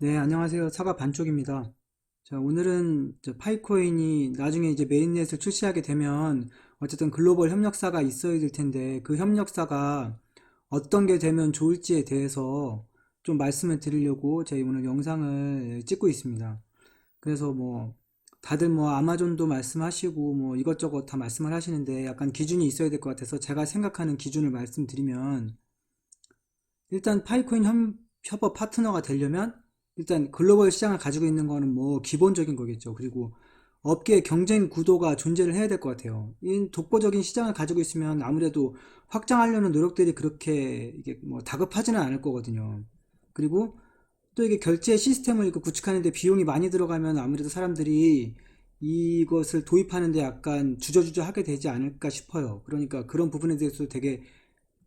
네, 안녕하세요. 사과 반쪽입니다. 자, 오늘은 저 파이코인이 나중에 이제 메인넷을 출시하게 되면 어쨌든 글로벌 협력사가 있어야 될 텐데 그 협력사가 어떤 게 되면 좋을지에 대해서 좀 말씀을 드리려고 저희 오늘 영상을 찍고 있습니다. 그래서 뭐 다들 뭐 아마존도 말씀하시고 뭐 이것저것 다 말씀을 하시는데 약간 기준이 있어야 될 것 같아서 제가 생각하는 기준을 말씀드리면 일단 파이코인 협, 협업 파트너가 되려면 일단 글로벌 시장을 가지고 있는 거는 뭐 기본적인 거겠죠. 그리고 업계 경쟁 구도가 존재를 해야 될 것 같아요. 이 독보적인 시장을 가지고 있으면 아무래도 확장하려는 노력들이 그렇게 이게 뭐 다급하지는 않을 거거든요. 그리고 또 이게 결제 시스템을 구축하는데 비용이 많이 들어가면 아무래도 사람들이 이것을 도입하는데 약간 주저주저 하게 되지 않을까 싶어요. 그러니까 그런 부분에 대해서 되게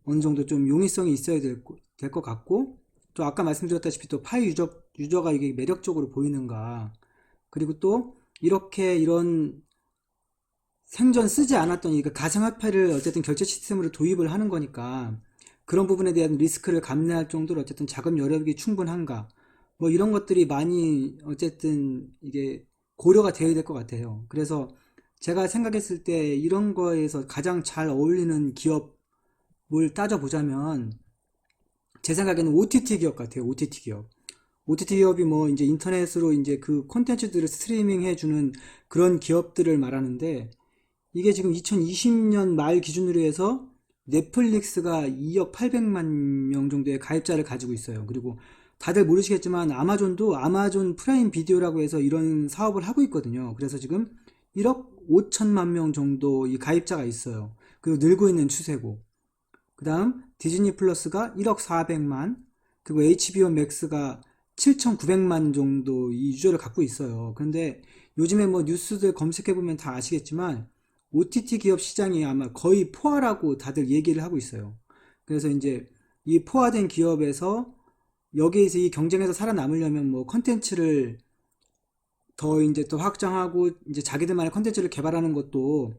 어느 정도 좀 용이성이 있어야 될 것 같고 또 아까 말씀드렸다시피 또 파이 유저, 유저가 이게 매력적으로 보이는가 그리고 또 이렇게 이런 생전 쓰지 않았던 이 가상화폐를 어쨌든 결제 시스템으로 도입을 하는 거니까 그런 부분에 대한 리스크를 감내할 정도로 어쨌든 자금 여력이 충분한가 뭐 이런 것들이 많이 어쨌든 이게 고려가 되어야 될 것 같아요. 그래서 제가 생각했을 때 이런 거에서 가장 잘 어울리는 기업을 따져보자면 제 생각에는 OTT 기업 같아요. OTT 기업. OTT 기업이 뭐 이제 인터넷으로 이제 그 콘텐츠들을 스트리밍 해주는 그런 기업들을 말하는데 이게 지금 2020년 말 기준으로 해서 넷플릭스가 2억 800만 명 정도의 가입자를 가지고 있어요. 그리고 다들 모르시겠지만 아마존도 아마존 프라임 비디오라고 해서 이런 사업을 하고 있거든요. 그래서 지금 1억 5천만 명 정도 이 가입자가 있어요. 그리고 늘고 있는 추세고. 그 다음 디즈니 플러스가 1억 4백만 그리고 HBO 맥스가 7,900만 정도 이 유저를 갖고 있어요. 그런데 요즘에 뭐 뉴스들 검색해보면 다 아시겠지만 OTT 기업 시장이 아마 거의 포화라고 다들 얘기를 하고 있어요. 그래서 이제 이 포화된 기업에서 여기에서 이 경쟁에서 살아남으려면 뭐 컨텐츠를 더 이제 또 확장하고 이제 자기들만의 컨텐츠를 개발하는 것도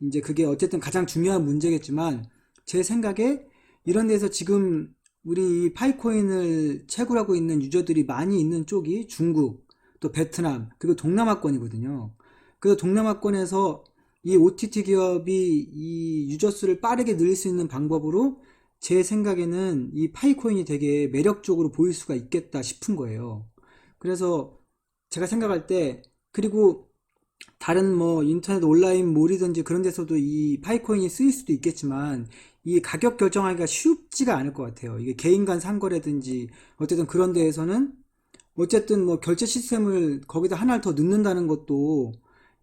이제 그게 어쨌든 가장 중요한 문제겠지만 제 생각에 이런 데서 지금 우리 파이코인을 채굴하고 있는 유저들이 많이 있는 쪽이 중국, 또 베트남, 그리고 동남아권이거든요. 그래서 동남아권에서 이 OTT 기업이 이 유저 수를 빠르게 늘릴 수 있는 방법으로 제 생각에는 이 파이코인이 되게 매력적으로 보일 수가 있겠다 싶은 거예요. 그래서 제가 생각할 때, 그리고 다른 뭐 인터넷 온라인 몰이든지 그런 데서도 이 파이코인이 쓰일 수도 있겠지만 이 가격 결정하기가 쉽지가 않을 것 같아요. 이게 개인 간 상거래든지 어쨌든 그런 데에서는 어쨌든 뭐 결제 시스템을 거기다 하나를 더 넣는다는 것도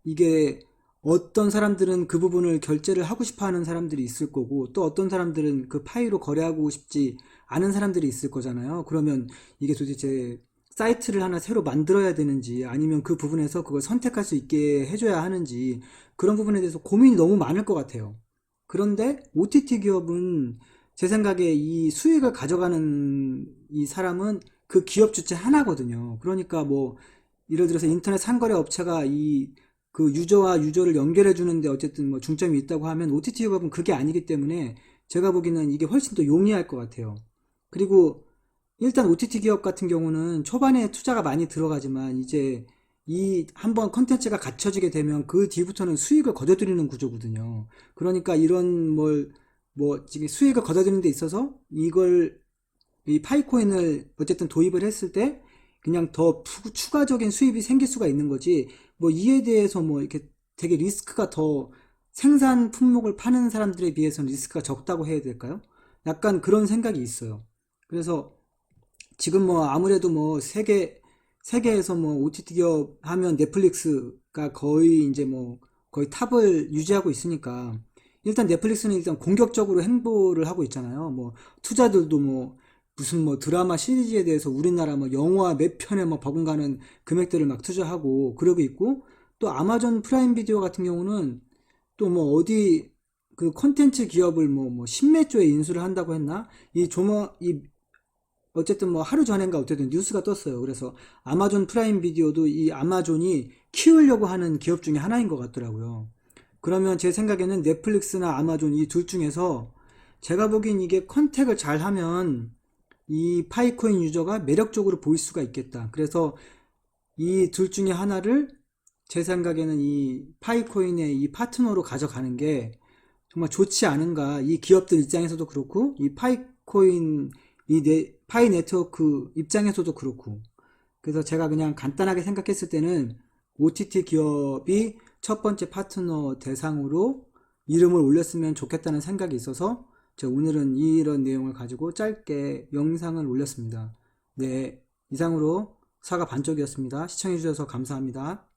이게 어떤 사람들은 그 부분을 결제를 하고 싶어 하는 사람들이 있을 거고 또 어떤 사람들은 그 파이로 거래하고 싶지 않은 사람들이 있을 거잖아요. 그러면 이게 도대체 사이트를 하나 새로 만들어야 되는지 아니면 그 부분에서 그걸 선택할 수 있게 해줘야 하는지 그런 부분에 대해서 고민이 너무 많을 것 같아요. 그런데 OTT 기업은 제 생각에 이 수익을 가져가는 이 사람은 그 기업 주체 하나거든요. 그러니까 뭐 예를 들어서 인터넷 상거래 업체가 이 그 유저와 유저를 연결해 주는데 어쨌든 뭐 중점이 있다고 하면 OTT 기업은 그게 아니기 때문에 제가 보기에는 이게 훨씬 더 용이할 것 같아요. 그리고 일단 OTT 기업 같은 경우는 초반에 투자가 많이 들어가지만 이제 이 한번 컨텐츠가 갖춰지게 되면 그 뒤부터는 수익을 거둬들이는 구조거든요. 그러니까 이런 뭘, 뭐, 지금 수익을 거둬들이는 데 있어서 이걸, 이 파이코인을 어쨌든 도입을 했을 때 그냥 더 푸- 추가적인 수입이 생길 수가 있는 거지, 뭐 이에 대해서 뭐 이렇게 되게 리스크가 더 생산 품목을 파는 사람들에 비해서는 리스크가 적다고 해야 될까요? 약간 그런 생각이 있어요. 그래서 지금 뭐 아무래도 뭐 세계 세계에서 뭐 OTT 기업 하면 넷플릭스가 거의 이제 뭐 거의 탑을 유지하고 있으니까 일단 넷플릭스는 일단 공격적으로 행보를 하고 있잖아요. 뭐 투자들도 뭐 무슨 뭐 드라마 시리즈에 대해서 우리나라 뭐 영화 몇 편에 뭐 버금가는 금액들을 막 투자하고 그러고 있고 또 아마존 프라임 비디오 같은 경우는 또 뭐 어디 그 콘텐츠 기업을 뭐뭐 십몇 조에 인수를 한다고 했나? 이 조모 이 어쨌든 뭐 하루 전인가 어쨌든 뉴스가 떴어요. 그래서 아마존 프라임 비디오도 이 아마존이 키우려고 하는 기업 중에 하나인 것 같더라고요. 그러면 제 생각에는 넷플릭스나 아마존 이 둘 중에서 제가 보기엔 이게 컨택을 잘 하면 이 파이코인 유저가 매력적으로 보일 수가 있겠다. 그래서 이 둘 중에 하나를 제 생각에는 이 파이코인의 이 파트너로 가져가는 게 정말 좋지 않은가. 이 기업들 입장에서도 그렇고, 이 파이코인, 이 네, 파이 네트워크 입장에서도 그렇고. 그래서 제가 그냥 간단하게 생각했을 때는 OTT 기업이 첫 번째 파트너 대상으로 이름을 올렸으면 좋겠다는 생각이 있어서 제가 오늘은 이런 내용을 가지고 짧게 영상을 올렸습니다. 네, 이상으로 사과 반쪽이었습니다. 시청해주셔서 감사합니다.